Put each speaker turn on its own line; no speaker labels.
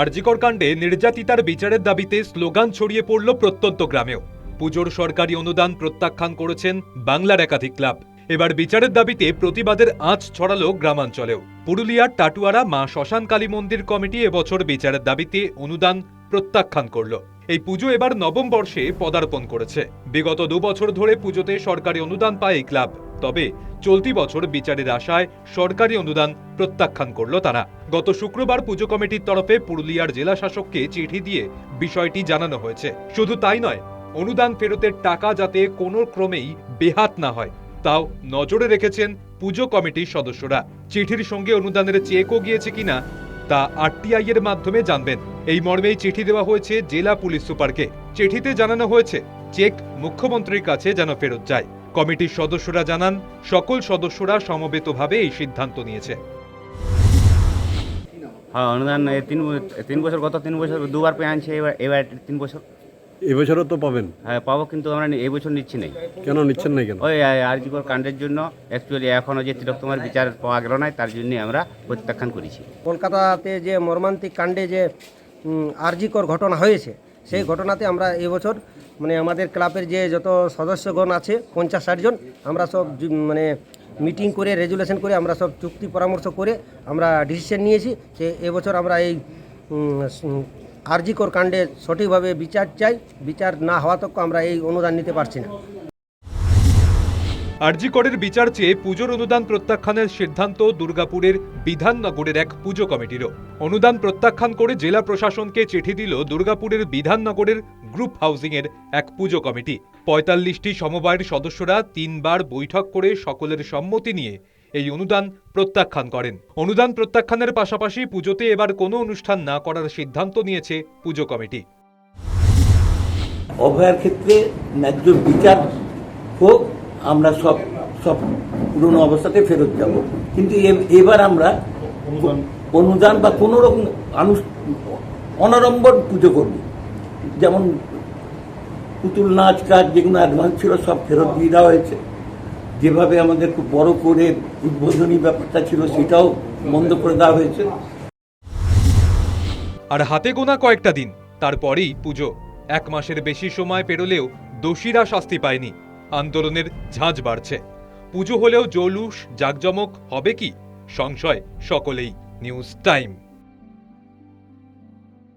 আরজিকর কাণ্ডে নির্যাতিতার বিচারের দাবিতে স্লোগান ছড়িয়ে পড়ল প্রত্যন্ত গ্রামেও। পুজোর সরকারি অনুদান প্রত্যাখ্যান করেছেন বাংলার একাধিক ক্লাব। এবার বিচারের দাবিতে প্রতিবাদের আঁচ ছড়ালো গ্রামাঞ্চলেও। পুরুলিয়ার টাটুয়ারা মা শ্মশান কালী মন্দির কমিটি এবছর বিচারের দাবিতে অনুদান প্রত্যাখ্যান করল। এই পুজো এবার নবম বর্ষে পদার্পণ করেছে। বিগত দু বছর ধরে পুজোতে সরকারি অনুদান পায় এই ক্লাব। তবে চলতি বছর বিচারের আশায় সরকারি অনুদান প্রত্যাখ্যান করল তারা। গত শুক্রবার পুজো কমিটির তরফে পুরুলিয়ার জেলা শাসককে চিঠি দিয়ে বিষয়টি জানানো হয়েছে। শুধু তাই নয়, অনুদান ফেরতের টাকা যাতে কোনো ক্রমেই বেহাত না হয়, তাও নজরে রেখেছেন পুজো কমিটির সদস্যরা। চিঠির সঙ্গে অনুদানের চেকও গিয়েছে কিনা তা আরটিআই এর মাধ্যমে জানবেন। এই মর্মেই চিঠি দেওয়া হয়েছে জেলা পুলিশ সুপারকে। চিঠিতে জানানো হয়েছে, চেক মুখ্যমন্ত্রীর কাছে যেন ফেরত যায়। কমিটির সদস্যরা জানান, সকল সদস্যরা সমবেতভাবে এই সিদ্ধান্ত নিয়েছে।
হ্যাঁ অনুদান তিন তিন বছর, গত তিন বছর দুবার পেয়ে আনছে, এবার এবার তিন বছর।
এবছরও তো পাবেন?
হ্যাঁ পাবো কিন্তু আমরা নি- এই বছর নিচ্ছি নাই।
কেন নিচ্ছেন না কেন?
ওই আরজিকর কাণ্ডের জন্য অ্যাকচুয়ালি এখনও যে তিলোত্তমার বিচার পাওয়া গেল না তার জন্যই আমরা প্রত্যাখ্যান করেছি।
কলকাতাতে যে মর্মান্তিক কাণ্ডে যে আরজিকর ঘটনা হয়েছে সেই ঘটনাতে আমরা এবছর মানে আমাদের ক্লাবের যে যত সদস্যগণ আছে পঞ্চাশ ষাটজন আমরা সব মানে মিটিং করে রেজুলেশন করে আমরা সব চুক্তি পরামর্শ করে আমরা ডিসিশন নিয়েছি যে এবছর আমরা এই আরজিকর কাণ্ডে সঠিকভাবে বিচার চাই। বিচার না হওয়া তক আমরা এই অনুদান নিতে পারছি না।
আরজি করের বিচার চেয়ে পুজোর অনুদান প্রত্যাখ্যানের সিদ্ধান্ত দুর্গাপুরের বিধাননগরের এক পুজো কমিটিরও। অনুদান প্রত্যাখ্যান করে জেলা প্রশাসনকে চিঠি দিল দুর্গাপুরের বিধাননগরের গ্রুপ হাউজিং এর এক পুজো কমিটি। পঁয়তাল্লিশটি সমবায়ের সদস্যরা তিনবার বৈঠক করে সকলের সম্মতি নিয়ে এই অনুদান প্রত্যাখ্যান করেন। অনুদান প্রত্যাখ্যানের পাশাপাশি পুজোতে এবার কোনো অনুষ্ঠান না করার সিদ্ধান্ত নিয়েছে পুজো কমিটি।
অভয়ার ক্ষেত্রে ন্যায্য বিচার হোক আমরা সব সব পুরনো অবস্থাতে ফেরত যাব। কিন্তু এ- এবার আমরা অনুদান। বা কোনো রকম অনাড়ম্বর পুজো করব। যেমন পুতুল নাচ কাজ যেগুলো অ্যাডভান্স ছিল সব ফেরত দিয়ে দেওয়া হয়েছে। যেভাবে আমাদের খুব বড় করে উদ্বোধনী ব্যাপারটা ছিল, সেটাও বন্ধ করে দেওয়া হয়েছে।
আর হাতে গোনা কয়েকটা দিন, তারপরেই পুজো। এক মাসের বেশি সময় পেরোলেও দোষীরা শাস্তি পায়নি। আন্দোলনের ঝাঁঝ বাড়ছে। পুজো হলেও জৌলুস, জাকজমক হবে কি? সংশয় সকলেই। News time.